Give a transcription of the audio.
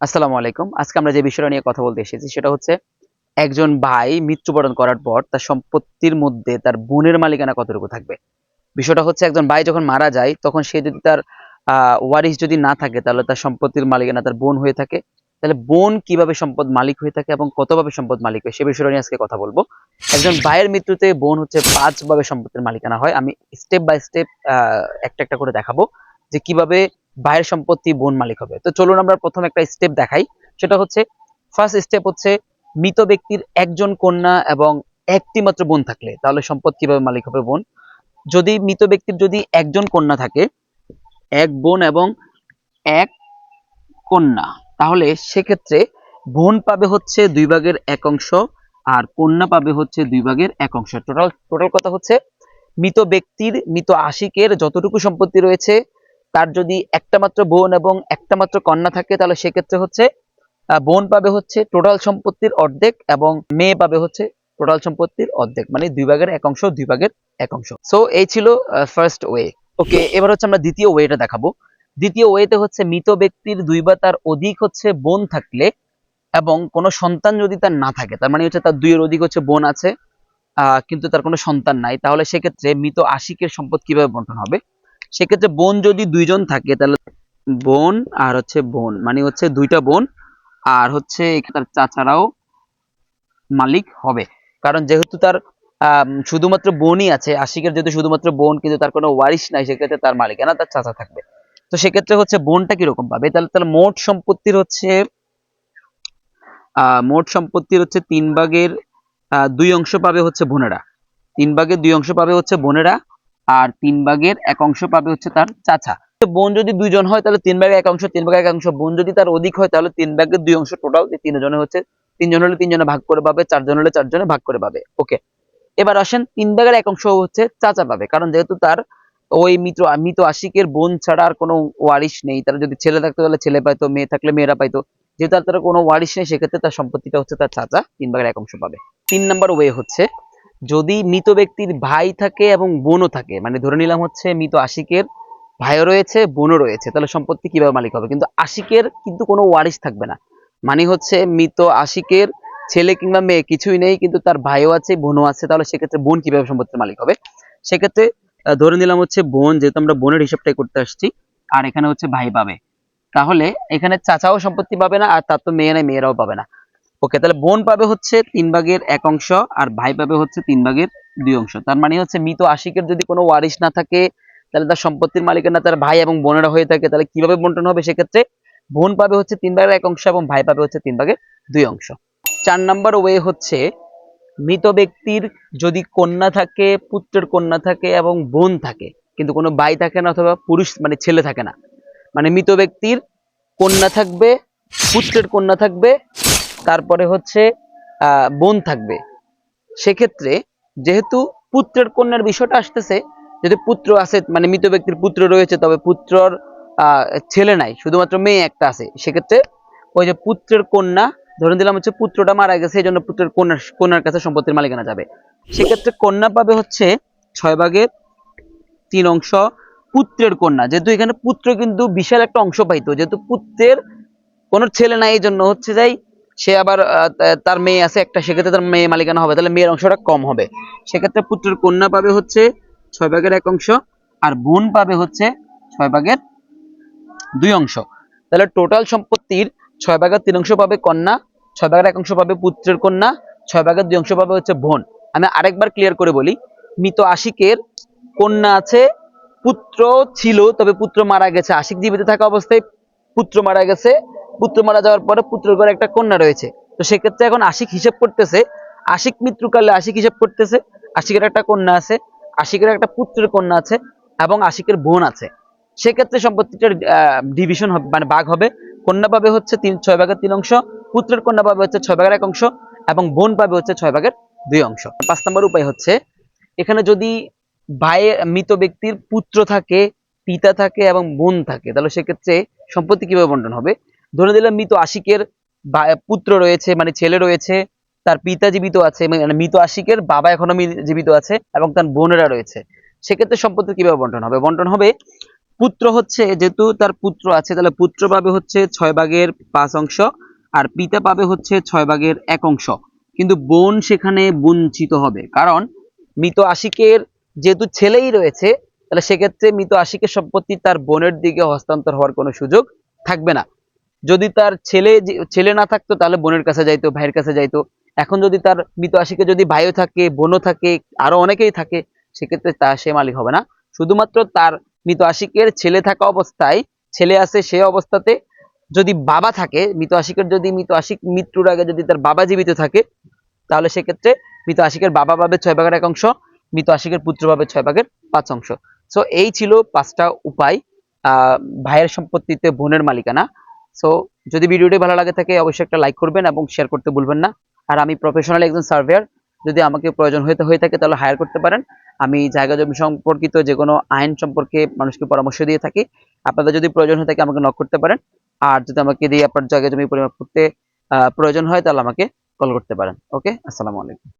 আসসালামু আলাইকুম। আজকে আমরা যে বিষয়টা নিয়ে কথা বলতে এসেছি সেটা হচ্ছে একজন ভাই মৃত্যুবরণ করার পর তার সম্পত্তির মধ্যে তার বোনের মালিকানা কতটুকু থাকবে? বিষয়টা হচ্ছে একজন ভাই যখন মারা যায়, তখন সে যদি তার আহ ওয়ারিশ যদি না থাকে, তাহলে তার সম্পত্তির মালিকানা তার বোন হয়ে থাকে। তাহলে বোন কীভাবে সম্পদ মালিক হয়ে থাকে এবং কতভাবে সম্পদ মালিক হয় সে বিষয়টা নিয়ে আজকে কথা বলব। একজন ভাইয়ের মৃত্যুতে বোন হচ্ছে পাঁচ ভাবে সম্পত্তির মালিকানা হয়। আমি স্টেপ বাই স্টেপ একটা একটা করে দেখাবো যে কীভাবে ভাইয়ের সম্পত্তি, বোন মালিক হবে। তো চলুন আমরা প্রথম একটা স্টেপ দেখাই। সেটা হচ্ছে ফার্স্ট স্টেপ হচ্ছে মৃত ব্যক্তির একজন কন্যা এবং একটি মাত্র বোন থাকলে। তাহলে সম্পদ কীভাবে মালিক হবে বোন? যদি মৃত ব্যক্তির যদি একজন কন্যা থাকে, এক বোন এবং এক কন্যা, তাহলে সেক্ষেত্রে বোন পাবে হচ্ছে দুই ভাগের এক অংশ আর কন্যা পাবে হচ্ছে দুই ভাগের এক অংশ। টোটাল টোটাল কথা হচ্ছে, মৃত ব্যক্তির, মৃত আশিকের যতটুকু সম্পত্তি রয়েছে তার যদি একটা মাত্র বোন এবং একটা মাত্র কন্যা থাকে, তাহলে সেক্ষেত্রে হচ্ছে বোন পাবে হচ্ছে টোটাল সম্পত্তির অর্ধেক এবং মেয়ে পাবে হচ্ছে টোটাল সম্পত্তির অর্ধেক। মানে দুই ভাগের এক অংশ, দুই ভাগের এক অংশ। সো এই ছিল ফার্স্ট ওয়ে ওকে এবার হচ্ছে আমরা দ্বিতীয় ওয়েটা দেখাবো। দ্বিতীয় ওয়েতে হচ্ছে মৃত ব্যক্তির দুই বা তার অধিক হচ্ছে বোন থাকলে এবং কোনো সন্তান যদি তার না থাকে, তার মানে হচ্ছে তার দুইয়ের অধিক হচ্ছে বোন আছে কিন্তু তার কোনো সন্তান নাই, তাহলে সেক্ষেত্রে মৃত আশিকের সম্পদ কীভাবে বন্টন হবে? সেক্ষেত্রে বোন যদি দুইজন থাকে, তাহলে বোন আর হচ্ছে বোন মানে হচ্ছে দুইটা বোন, আর হচ্ছে তার চাচারাও মালিক হবে। কারণ যেহেতু তার শুধুমাত্র বোনই আছে, আশিকের যেহেতু শুধুমাত্র বোন, কিন্তু তার কোনো ওয়ারিশ নাই, সেক্ষেত্রে তার মালিক মালিকানা তার চাচা থাকবে। তো সেক্ষেত্রে হচ্ছে বোনটা কীরকম পাবে? তাহলে তাহলে মোট সম্পত্তির হচ্ছে আহ মোট সম্পত্তির হচ্ছে তিন ভাগের দুই অংশ পাবে হচ্ছে বোনেরা। তিন ভাগের দুই অংশ পাবে হচ্ছে বোনেরা আর তিন ভাগের এক অংশ পাবে হচ্ছে তার চাচা। বোন যদি দুইজন হয়, তাহলে তিন ভাগের এক অংশ, তিন ভাগের এক অংশ। বোন যদি তার অধিক হয়, তাহলে তিন ভাগের দুই অংশ টোটাল তিনজনে হচ্ছে তিনজন হলে তিনজনে ভাগ করে পাবে চারজন হলে চারজনে ভাগ করে পাবে। ওকে এবার আসেন, তিন ভাগের এক অংশ হচ্ছে চাচা পাবে। কারণ যেহেতু তার ওই মিত্র, মৃত আশিকের বোন ছাড়া আর কোনো ওয়ারিশ নেই। তার যদি ছেলে থাকতো, তাহলে ছেলে পাইতো, মেয়ে থাকলে মেয়েরা পাইতো। যেহেতু তার কোনো ওয়ারিশ নেই, সেক্ষেত্রে তার সম্পত্তিটা হচ্ছে তার চাচা, তিন ভাগের এক অংশ পাবে। তিন নাম্বার ওয়ে হচ্ছে যদি মৃত ব্যক্তির ভাই থাকে এবং বোনও থাকে মানে ধরে নিলাম হচ্ছে মৃত আশিকের ভাইও রয়েছে, বোনও রয়েছে, তাহলে সম্পত্তি কীভাবে মালিক হবে? কিন্তু আশিকের কিন্তু কোনো ওয়ারিশ থাকবে না। মানে হচ্ছে মৃত আশিকের ছেলে কিংবা মেয়ে কিছুই নেই, কিন্তু তার ভাইও আছে, বোনও আছে, তাহলে সেক্ষেত্রে বোন কীভাবে সম্পত্তির মালিক হবে? সেক্ষেত্রে ধরে নিলাম হচ্ছে বোন, যেহেতু আমরা বোনের হিসাবটাই করতে আসছি, আর এখানে হচ্ছে ভাই পাবে। তাহলে এখানে চাচাও সম্পত্তি পাবে না, আর তার তো মেয়ে নাই, মেয়েরাও পাবে না। ওকে, তাহলে বোন পাবে হচ্ছে তিন ভাগের এক অংশ আর ভাই পাবে হচ্ছে তিন ভাগের দুই অংশ। তার মানে হচ্ছে মৃত আশিকের যদি কোনো ওয়ারিশ না থাকে, তাহলে তার সম্পত্তির মালিকানা তার ভাই এবং বোনেরা হয়ে থাকে, তাহলে কীভাবে বন্টন হবে? সেক্ষেত্রে বোন পাবে হচ্ছে তিন ভাগের এক অংশ এবং ভাই পাবে হচ্ছে তিন ভাগের দুই অংশ। চার নাম্বার ওয়ে হচ্ছে মৃত ব্যক্তির যদি কন্যা থাকে, পুত্রের কন্যা থাকে এবং বোন থাকে, কিন্তু কোনো ভাই থাকে না অথবা পুরুষ মানে ছেলে থাকে না। মানে মৃত ব্যক্তির কন্যা থাকবে, পুত্রের কন্যা থাকবে তারপরে হচ্ছে বোন থাকবে। সেক্ষেত্রে যেহেতু পুত্রের কন্যার বিষয়টা আসতেছে, যদি পুত্র আছে মানে মৃত ব্যক্তির পুত্র রয়েছে, তবে পুত্রর ছেলে নাই, শুধুমাত্র মেয়ে একটা আছে, সেক্ষেত্রে ওই যে পুত্রের কন্যা, ধরে দিলাম হচ্ছে পুত্রটা মারা গেছে, এই জন্য পুত্রের কন্যার কন্যার কাছে সম্পত্তির মালিকানা যাবে। সেক্ষেত্রে কন্যা পাবে হচ্ছে ছয় ভাগের তিন অংশ পুত্রের কন্যা। যেহেতু এখানে পুত্র কিন্তু বিশাল একটা অংশ পাইতো, যেহেতু পুত্রের কোনো ছেলে নাই, এই জন্য হচ্ছে যাই সে আবার তার মেয়ে আছে একটা, সেক্ষেত্রে তার মেয়ে মালিকানা হবে, তাহলে মেয়ের অংশটা কম হবে। সেক্ষেত্রে পুত্রের কন্যা পাবে হচ্ছে ছয় ভাগের এক অংশ, আর বোন পাবে হচ্ছে ছয় ভাগের দুই অংশ। তাহলে টোটাল সম্পত্তির ছয় ভাগের তিন অংশ পাবে কন্যা, ছয় ভাগের এক অংশ পাবে পুত্রের কন্যা, ছয় ভাগের দুই অংশ পাবে হচ্ছে বোন। আমি আরেকবার ক্লিয়ার করে বলি, মৃত আশিকের কন্যা আছে, পুত্র ছিল, তবে পুত্র মারা গেছে। আশিক জীবিত থাকা অবস্থায় পুত্র মারা গেছে। পুত্র মারা যাওয়ার পরে পুত্রের ঘরে একটা কন্যা রয়েছে। তো সেক্ষেত্রে এখন আশিক হিসেব করতেছে। আশিক মৃত্যুকালে আশিক হিসেব করতেছে। আশিকের একটা কন্যা আছে, আশিকের একটা পুত্রের কন্যা আছে এবং আশিকের বোন আছে। সেক্ষেত্রে সম্পত্তিটার ডিভিশন হবে মানে ভাগ হবে। কন্যা পাবে হচ্ছে তিন, ছয় ভাগের তিন অংশ, পুত্রের কন্যা পাবে হচ্ছে ছয় ভাগের এক অংশ এবং বোন পাবে হচ্ছে ছয় ভাগের দুই অংশ। পাঁচ নম্বর উপায় হচ্ছে, এখানে যদি ভাইয়ের, মৃত ব্যক্তির পুত্র থাকে, পিতা থাকে এবং বোন থাকে, তাহলে সেক্ষেত্রে সম্পত্তি কীভাবে বন্টন হবে? ধরে দিলাম মৃত আশিকের পুত্র রয়েছে মানে ছেলে রয়েছে, তার পিতা জীবিত আছে মানে মৃত আশিকের বাবা এখনও জীবিত আছে, এবং তার বোনেরা রয়েছে। সেক্ষেত্রে সম্পত্তি কীভাবে বন্টন হবে? বন্টন হবে পুত্র হচ্ছে, যেহেতু তার পুত্র আছে, তাহলে পুত্র পাবে হচ্ছে ছয় ভাগের পাঁচ অংশ, আর পিতা পাবে হচ্ছে ছয় ভাগের এক অংশ। কিন্তু বোন সেখানে বঞ্চিত হবে। কারণ মৃত আশিকের যেহেতু ছেলেই রয়েছে তাহলে সেক্ষেত্রে মৃত আশিকের সম্পত্তি তার বোনের দিকে হস্তান্তর হওয়ার কোনো সুযোগ থাকবে না। যদি তার ছেলে ছেলে না থাকতো তাহলে বোনের কাছে যাইতো, ভাইয়ের কাছে যাইতো। এখন যদি তার মৃত আশিকে যদি ভাইও থাকে, বোনও থাকে, আরও অনেকেই থাকে, সেক্ষেত্রে তা সে মালিক হবে না। শুধুমাত্র তার মৃত আশিকের ছেলে থাকা অবস্থায়, ছেলে আছে সে অবস্থাতে যদি বাবা থাকে, মৃত আশিকের যদি মৃত আশিক মৃত্যুর আগে যদি তার বাবা জীবিত থাকে, তাহলে সেক্ষেত্রে মৃত আশিকের বাবা পাবে ছয় ভাগের এক অংশ, মৃত আশিকের পুত্র পাবে ছয় ভাগের পাঁচ অংশ। সো এই ছিল পাঁচটা উপায় ভাইয়ের সম্পত্তিতে বোনের মালিকানা। সো যদি ভিডিওটি ভালো লাগে থাকে, অবশ্যই একটা লাইক করবেন এবং শেয়ার করতে ভুলবেন না। আর আমি প্রফেশনাল একজন সার্ভেয়ার যদি আমাকে প্রয়োজন হয়ে হয়ে থাকে তাহলে হায়ার করতে পারেন। আমি জায়গা জমি সম্পর্কিত যে কোনো আইন সম্পর্কে মানুষকে পরামর্শ দিয়ে থাকি। আপনাদের যদি প্রয়োজন হয়ে থাকে আমাকে নক করতে পারেন। আর যদি আমাকে দিয়ে আপনার জায়গা জমি পরিমাপ করতে প্রয়োজন হয় তাহলে আমাকে কল করতে পারেন। ওকে আসসালামু আলাইকুম।